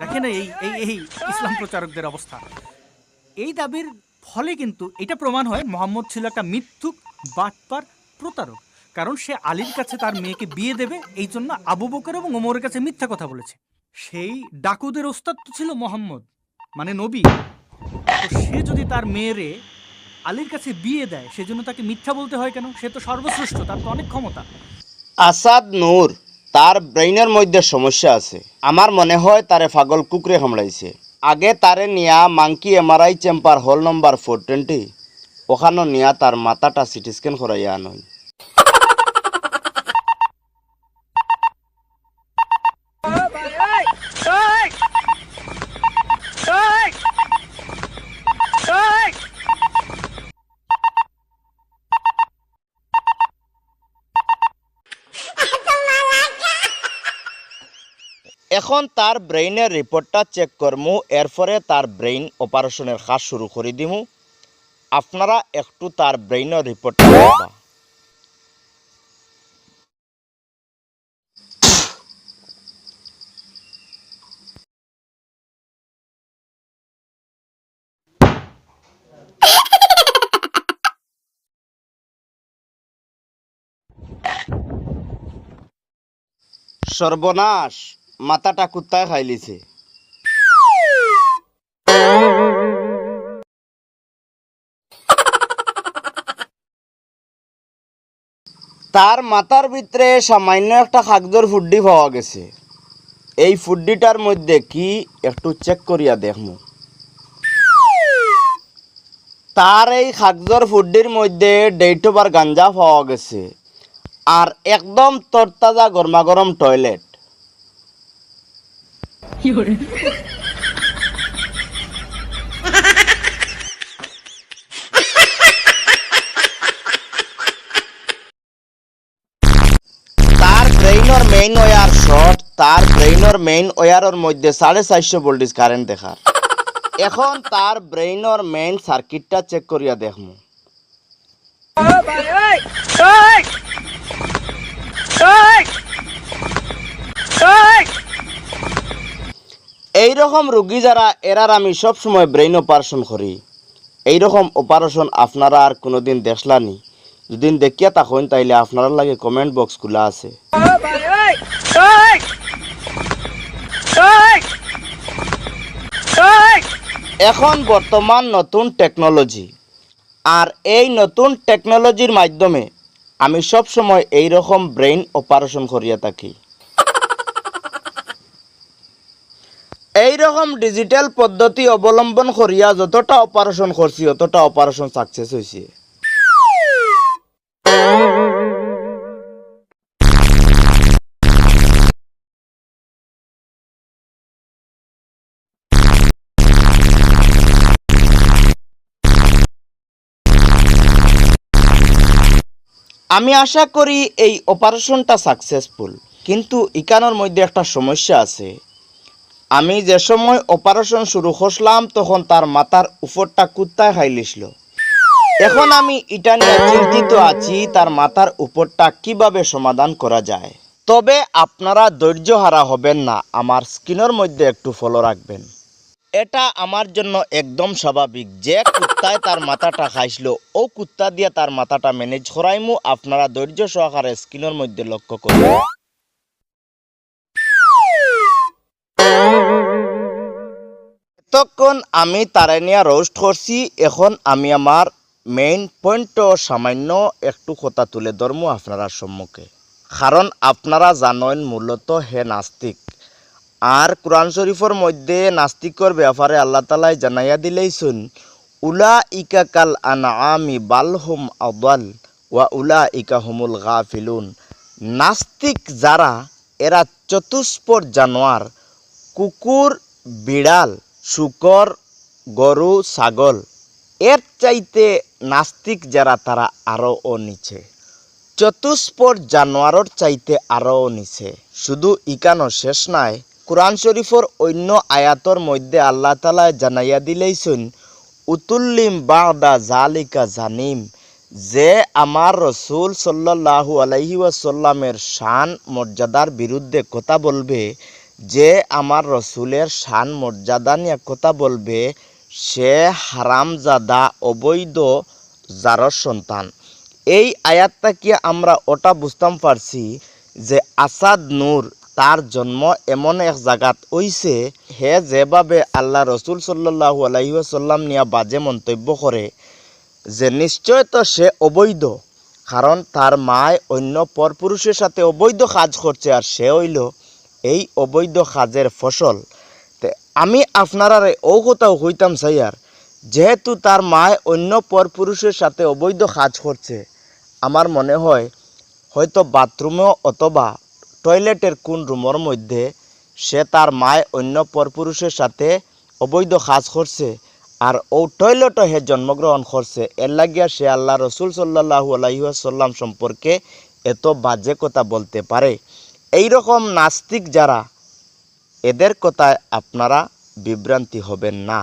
দেখেন এই এই এই ইসলাম প্রচারকদের অবস্থা। এই দাবির ফলে কিন্তু এটা প্রমাণ হয় মোহাম্মদ ছিল একটা মিথ্যুক, বাটপার প্রতারক। কারণ সে আলীর কাছে তার মেয়েকে বিয়ে দেবে, এই জন্য আবু বকর এবং ওমরের কাছে মিথ্যা কথা বলেছে। সেই ডাকুদের ওস্তাদ তো ছিল মোহাম্মদ মানে নবী। সে যদি তার মেয়েরে আলীর কাছে বিয়ে দেয়, সেজন্য তাকে মিথ্যা বলতে হয় কেন? সে তো সর্বশ্রেষ্ঠ, তার তো অনেক ক্ষমতা। আসাদ নূর। তার ব্রেইনের মধ্যে সমস্যা আছে। আমার মনে হয় তারে ফাগল কুকরে কামড়াইছে আগে তারে নিয়া মাংকি এমআরআই চেম্বার হল নম্বর ফোর টোয়েন্টি ওখানে নিয়া তার মাথাটা সিটি স্ক্যান করাইয়া আনই। এখন তার ব্রেইনের রিপোর্টটা চেক করমু, এরপরে তার ব্রেইন অপারেশনের কাজ শুরু করে দিমু। আপনারা একটু তার ব্রেইনের রিপোর্টটা সর্বনাশ! মাথাটা কুত্তায় খাইলিছে তার মাথার ভিতরে সামান্য একটা খাগজর ফুড্ডি পাওয়া গেছে। এই ফুড্ডিটার মধ্যে কি একটু চেক করিয়া দেখমু। তার এই খাগজর ফুড্ডির মধ্যে ডেইটোবার গাঞ্জা পাওয়া গেছে। আর একদম তরতাজা গরমা গরম টয়লেট তার ব্রেইনর মেইন ওয়ার শর্ট তার ব্রেইনর মেইন ওয়ারের মধ্যে সাড়ে চারশো ভোল্টেজ কারেন্ট দেখার এখন তার ব্রেইনর মেইন সার্কিটটা চেক করিয়া দেখমু এই রকম রুগী যারা, এরার আমি সব সময় ব্রেইন অপারেশন করি। এই রকম অপারেশন আপনারা আর কোনোদিন দেখলানি। যদি দেখিয়া তখন তাইলে আপনার লাগে কমেন্ট বক্স খোলা আছে। এখন বর্তমান নতুন টেকনোলজি আর এই নতুন টেকনোলজির মাধ্যমে আমি সব সময় এই রকম ব্রেইন অপারেশন করিয়া থাকি। এই রকম ডিজিটাল পদ্ধতি অবলম্বন করিয়া যতটা অপারেশন করছি অতটা অপারেশন সাকসেস হয়েছে আমি আশা করি এই অপারেশনটা সাকসেসফুল কিন্তু ইকানোর মধ্যে একটা সমস্যা আছে। আমি যে সময় অপারেশন শুরু করলাম তখন তার মাথার উপরটা কুত্তায় খাইলিছিল এখন আমি এটা নিয়ে চিন্তিত আছি, তার মাথার উপরটা কীভাবে সমাধান করা যায়। তবে আপনারা ধৈর্য হারা হবেন না, আমার স্ক্রিনের মধ্যে একটু ফলো রাখবেন। এটা আমার জন্য একদম স্বাভাবিক যে কুত্তায় তার মাথাটা খাইছিল ও কুত্তা দিয়ে তার মাথাটা ম্যানেজ করাইমু, আপনারা ধৈর্য সহকারে স্ক্রিনের মধ্যে লক্ষ্য করুন। এতক্ষণ আমি তারে নিয়ে রোস্ট করছি, এখন আমি আমার মেইন পয়েন্ট সামান্য একটু কথা তুলে ধরমু আপনারা সম্মুখে। কারণ আপনারা জানেন মূলত হে নাস্তিক। আর কোরআন শরীফের মধ্যে নাস্তিকর ব্যাপারে আল্লাহ তালাই জানাইয়া দিলেইছুন উলা ইকা কাল আনআমি বাল হুম আদাল ওয়া উলা ইকা হুমুল গা ফিলুন নাস্তিক যারা, এরা চতুষ্পর জানোয়ার, কুকুর, বিড়াল শুকর, গরু, ছাগল, এর চাইতে নাস্তিক যারা তারা আরও ও নিচে চতুষ্পর জানোয়ারের চাইতে আরও নিচে শুধু ইকানো শেষ নাই, কোরআন শরীফর অন্য আয়াতর মধ্যে আল্লাহ তালা জানাইয়া দিলেইছুন, উতুল্লিম বাদা জালিকা জানিম যে আমার রসুল সাল্লাল্লাহু আলাইহি ওয়াসাল্লামের শান, মর্যাদার বিরুদ্ধে কথা বলবে যে আমার রসুলের শান, মর্যাদা নিয়ে কথা বলবে, সে হারামজাদা, অবৈধ, জারর সন্তান। এই আয়াতটা কি আমরা ওটা বুঝতাম পারছি যে আসাদ নূর তার জন্ম এমন এক জায়গাত হইছে, হে যেভাবে আল্লাহ রসুল সাল্লাহু আলাইসাল্লাম নিয়ে বাজে মন্তব্য করে, যে নিশ্চয় তো সে অবৈধ, কারণ তার মায় অন্য পরপুরুষের সাথে অবৈধ কাজ করছে আর সে হইল এই অবৈধ কাজের ফসল। আমি আপনারা ও কোথাও হইতাম সাইয়ার যেহেতু তার মায় অন্য পরপুরুষের সাথে অবৈধ কাজ করছে আমার মনে হয়, হয়তো বাথরুমেও অথবা টয়লেটের কোন রুমের মধ্যে সে তার মায় অন্য পরপুরুষের সাথে অবৈধ কাজ করছে আর ও টয়লেটও হে জন্মগ্রহণ করছে এর লাগিয়া সে আল্লাহ রসুল সাল্লাহু আলাইসাল্লাম সম্পর্কে এত বাজে কথা বলতে পারে এই রকম নাস্তিক যারা এদের কথায় আপনারা বিভ্রান্তি হবেন না।